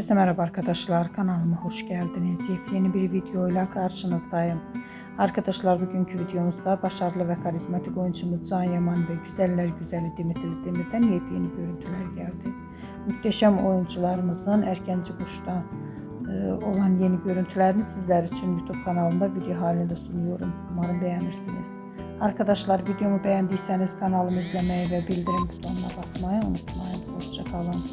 Herkese merhaba arkadaşlar. Kanalıma hoş geldiniz. Yepyeni bir videoyla karşınızdayım. Arkadaşlar bugünkü videomuzda başarılı ve karizmatik oyuncumuz Can Yaman ve güzeller güzeli Demet Özdemir'den yepyeni görüntüler geldi. Muhteşem oyuncularımızın Erkenci Kuş'ta e, olan yeni görüntülerini sizler için YouTube kanalımda video halinde sunuyorum. Umarım beğenirsiniz. Arkadaşlar videomu beğendiyseniz kanalımı izlemeyi ve bildirim butonuna basmayı unutmayın. Hoşçakalın.